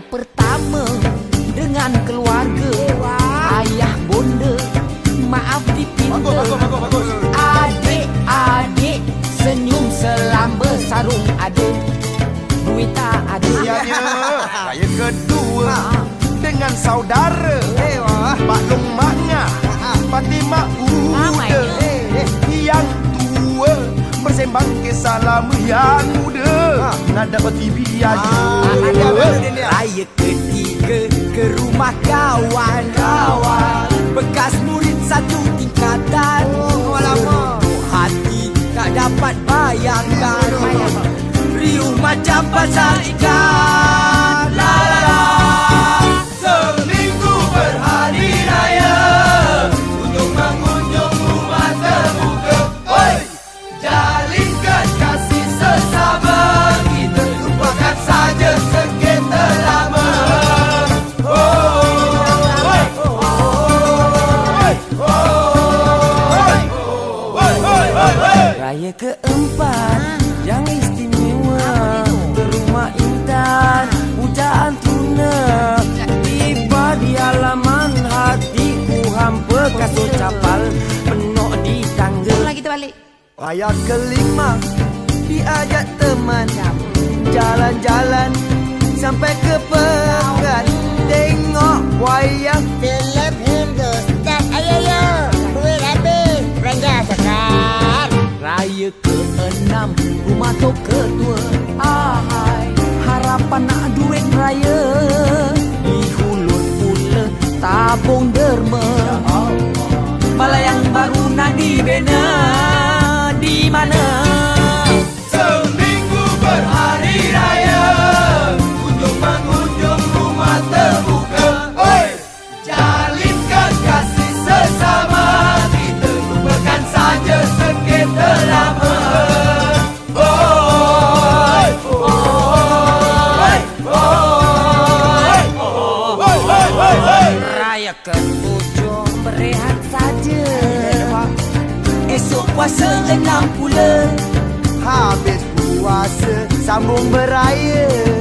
pertama dengan keluarga. Ayah bonda maaf dipinta. Bagus, bagus, bagus, bagus. adik-adik senyum selamba sarung adik duit tak ada Raya kedua Dengan saudara. Pak Long Maknya Fatimah Uda. Yang tua Bersembang kisah lama yang muda Nak dapat TV aja Raya ketiga ke rumah kawan. Kawan. Bekas murid satu tingkatan. Oh lama. Hati tak dapat bayangkan. Riuh macam pasar ikan keempat yang istimewa. Rumah Intan pujaan tuna. Tiba di halaman hatiku hampa kasut capal Penuh di tangga Pulang kita balik. Raya kelima diajak teman. Jalan-jalan sampai ke Pekan Tengok wayang ke-6 Rumah tok ketua. Ahai Harapan nak duit raya. Di hulur pula Tabung derma. Balai yang baru nak dibina puasa enam pula Habis puasa Sambung beraya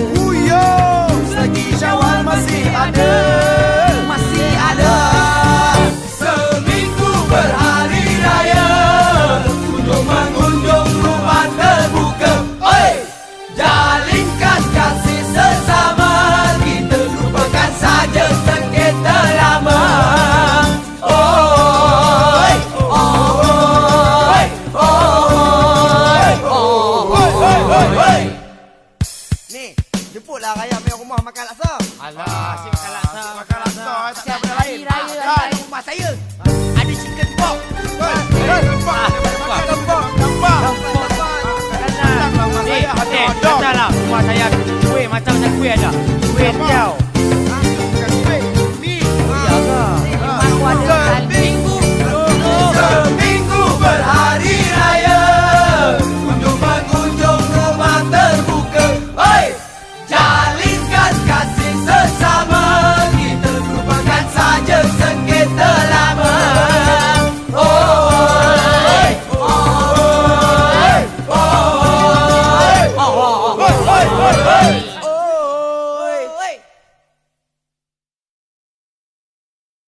Ni, jemputlah Raya main rumah makan laksa. Alah, asyik makan laksa Makan laksa, tak ada benda lain Raya Kan? ada rumah saya. Ada chicken pork. Hei, Tempat, makan tempat Tempat Ni, okey, katalah rumah saya kuih macam macam kuih ada. Kuih tiaw,